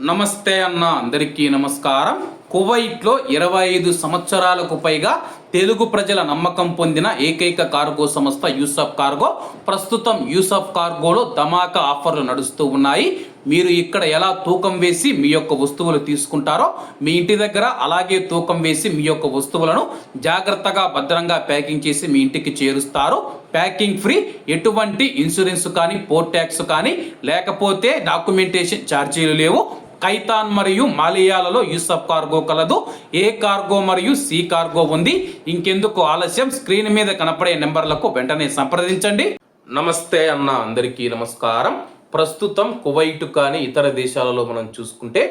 నమస్తే అన్న అందరికీ నమస్కారం. కువైట్లో ఇరవై ఐదు సంవత్సరాలకు పైగా తెలుగు ప్రజల నమ్మకం పొందిన ఏకైక కార్గో సంస్థ యూసఫ్ కార్గో. ప్రస్తుతం యూసఫ్ కార్గోలో ధమాకా ఆఫర్లు నడుస్తూ ఉన్నాయి. మీరు ఇక్కడ ఎలా తూకం వేసి మీ యొక్క వస్తువులు తీసుకుంటారో మీ ఇంటి దగ్గర అలాగే తూకం వేసి మీ యొక్క వస్తువులను జాగ్రత్తగా భద్రంగా ప్యాకింగ్ చేసి మీ ఇంటికి చేరుస్తారు. ప్యాకింగ్ ఫ్రీ ఎటువంటి ఇన్సూరెన్స్ కానీ పోర్ట్ ట్యాక్స్ కానీ లేకపోతే డాక్యుమెంటేషన్ ఛార్జీలు లేవు. కైతాన్ మరియు మాలియాలలో యూసఫ్ కార్గో కలదు. ఏ కార్గో మరియు సి కార్గో ఉంది? ఇంకెందుకు ఆలస్యం? స్క్రీన్ మీద కనపడే నెంబర్లకు వెంటనే సంప్రదించండి. నమస్తే అన్న అందరికీ నమస్కారం. ప్రస్తుతం కువైట్ కానీ ఇతర దేశాలలో మనం చూసుకుంటే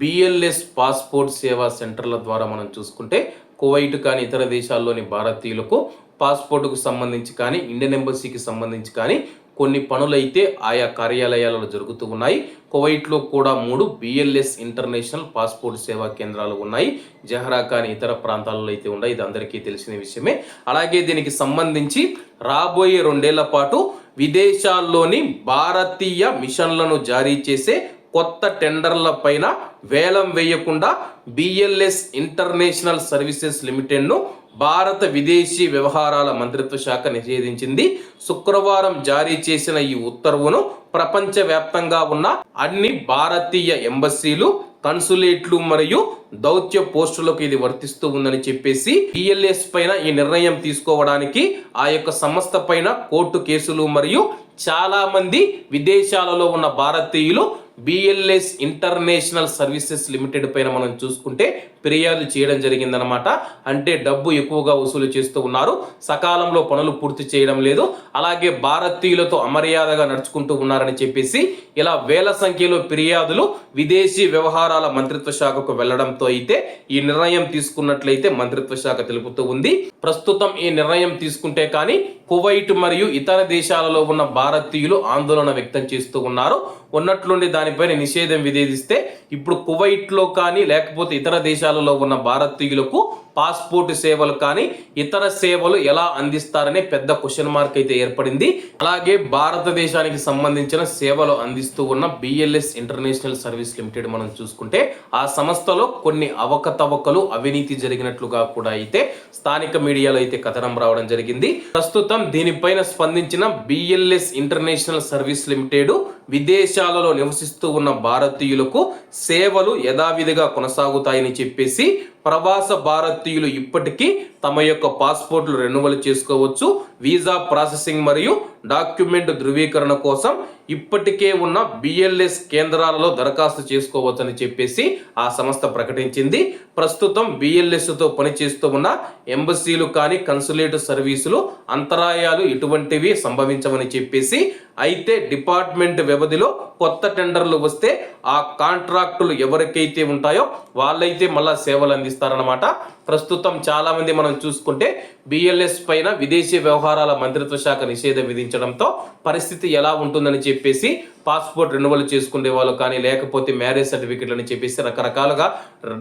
బిఎల్ఎస్ పాస్పోర్ట్ సేవా సెంటర్ల ద్వారా మనం చూసుకుంటే కువైట్ కానీ ఇతర దేశాల్లోని భారతీయులకు పాస్పోర్టుకు సంబంధించి కానీ ఇండియన్ ఎంబసీకి సంబంధించి కానీ కొన్ని పనులైతే ఆయా కార్యాలయాలలో జరుగుతూ ఉన్నాయి కువైట్లో కూడా మూడు బిఎల్ఎస్ ఇంటర్నేషనల్ పాస్పోర్ట్ సేవా కేంద్రాలు ఉన్నాయి. జహరా కానీ ఇతర ప్రాంతాలలో అయితే ఉన్నాయి. ఇది అందరికీ తెలిసిన విషయమే. అలాగే దీనికి సంబంధించి రాబోయే రెండేళ్ళ పాటు విదేశాల్లోని భారతీయ మిషన్లను జారీ చేసే కొత్త టెండర్ల పైన వేలం వేయకుండా బిఎల్ఎస్ ఇంటర్నేషనల్ సర్వీసెస్ లిమిటెడ్ను భారత విదేశీ వ్యవహారాల మంత్రిత్వ శాఖ నిషేధించింది. శుక్రవారం జారీ చేసిన ఈ ఉత్తర్వును ప్రపంచవ్యాప్తంగా ఉన్న అన్ని భారతీయ ఎంబసీలు కన్సులేట్లు మరియు దౌత్య పోస్టులకు ఇది వర్తిస్తూ ఉందని చెప్పేసి బిఎల్ఎస్ పైన ఈ నిర్ణయం తీసుకోవడానికి ఆ యొక్క సంస్థ పైన కోర్టు కేసులు మరియు చాలా మంది విదేశాలలో ఉన్న భారతీయులు బిఎల్ఎస్ ఇంటర్నేషనల్ సర్వీసెస్ లిమిటెడ్ పైన మనం చూసుకుంటే ఫిర్యాదు చేయడం జరిగిందనమాట అంటే డబ్బు ఎక్కువగా వసూలు చేస్తూ ఉన్నారు. సకాలంలో పనులు పూర్తి చేయడం లేదు. అలాగే భారతీయులతో అమర్యాదగా నడుచుకుంటూ ఉన్నారని చెప్పేసి ఇలా వేల సంఖ్యలో ఫిర్యాదులు విదేశీ వ్యవహారాల మంత్రిత్వ శాఖకు వెళ్ళడంతో అయితే ఈ నిర్ణయం తీసుకున్నట్లయితే మంత్రిత్వ శాఖ తెలుపుతూ ఉంది. ప్రస్తుతం ఈ నిర్ణయం తీసుకుంటే కానీ కువైట్ మరియు ఇతర దేశాలలో ఉన్న భారతీయులు ఆందోళన వ్యక్తం చేస్తూ ఉన్నారు. ఉన్నట్లుండి దానిపైన నిషేధం విధిస్తే ఇప్పుడు కువైట్లో కానీ లేకపోతే ఇతర దేశాలలో ఉన్న భారతీయులకు పాస్పోర్ట్ సేవలు కానీ ఇతర సేవలు ఎలా అందిస్తారనే పెద్ద క్వశ్చన్ మార్క్ అయితే ఏర్పడింది. అలాగే భారతదేశానికి సంబంధించిన సేవలు అందిస్తూ ఉన్న బిఎల్ఎస్ ఇంటర్నేషనల్ సర్వీస్ లిమిటెడ్ మనం చూసుకుంటే ఆ సంస్థలో కొన్ని అవకతవకలు అవినీతి జరిగినట్లుగా కూడా అయితే స్థానిక మీడియాలో అయితే కథనం రావడం జరిగింది. ప్రస్తుతం దీనిపైన స్పందించిన బిఎల్ఎస్ ఇంటర్నేషనల్ సర్వీస్ లిమిటెడ్ విదేశాలలో నివసిస్తూ ఉన్న భారతీయులకు సేవలు యథావిధిగా కొనసాగుతాయని చెప్పేసి ప్రవాస భారతీయులు ఇప్పటికీ తమ యొక్క పాస్పోర్ట్లు రెన్యువల్ చేసుకోవచ్చు వీసా ప్రాసెసింగ్ మరియు డాక్యుమెంట్ ధృవీకరణ కోసం ఇప్పటికే ఉన్న బిఎల్ఎస్ కేంద్రాలలో దరఖాస్తు చేసుకోవచ్చని చెప్పేసి ఆ సంస్థ ప్రకటించింది. ప్రస్తుతం బిఎల్ఎస్తో పనిచేస్తూ ఉన్న ఎంబసీలు కానీ కన్సులేట్ సర్వీసులు అంతరాయాలు ఇటువంటివి సంభవించవని చెప్పేసి అయితే డిపార్ట్మెంట్ వ్యవధిలో కొత్త టెండర్లు వస్తే ఆ కాంట్రాక్టులు ఎవరికైతే ఉంటాయో వాళ్ళైతే మళ్ళా సేవలు అందిస్తారనమాట ప్రస్తుతం చాలామంది మనం చూసుకుంటే బిఎల్ఎస్ పైన విదేశీ వ్యవహారాల మంత్రిత్వ శాఖ నిషేధం విధించడంతో పరిస్థితి ఎలా ఉంటుందని చెప్పేసి పాస్పోర్ట్ రెన్యువల్ చేసుకునే వాళ్ళు కానీ లేకపోతే మ్యారేజ్ సర్టిఫికెట్లు అని చెప్పేసి రకరకాలుగా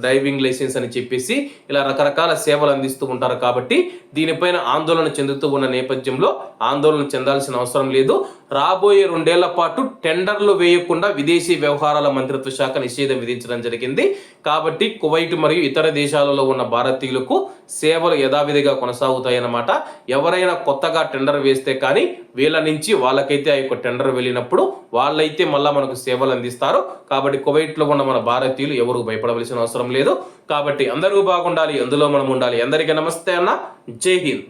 డ్రైవింగ్ లైసెన్స్ అని చెప్పేసి ఇలా రకరకాల సేవలు అందిస్తూ ఉంటారు కాబట్టి దీనిపైన ఆందోళన చెందుతూ ఉన్న నేపథ్యంలో ఆందోళన చెందాల్సిన అవసరం లేదు. రాబోయే రెండేళ్ళ పాటు టెండర్లు వేయకుండా విదేశీ వ్యవహారాల మంత్రిత్వ శాఖ నిషేధం విధించడం జరిగింది. కాబట్టి కువైట్ మరియు ఇతర దేశాలలో ఉన్న భారతీయులకు సేవలు యథావిధిగా కొనసాగుతాయన్నమాట. ఎవరైనా కొత్తగా టెండర్ వేస్తే కానీ వీళ్ళ నుంచి వాళ్ళకైతే ఆ యొక్క టెండర్ వెళ్ళినప్పుడు వాళ్ళైతే మళ్ళీ మనకు సేవలు అందిస్తారు. కాబట్టి కువైట్లో ఉన్న మన భారతీయులు ఎవరు భయపడవలసిన అవసరం లేదు. కాబట్టి అందరూ బాగుండాలి అందులో మనం ఉండాలి. అందరికీ నమస్తే అన్న. జై హింద్.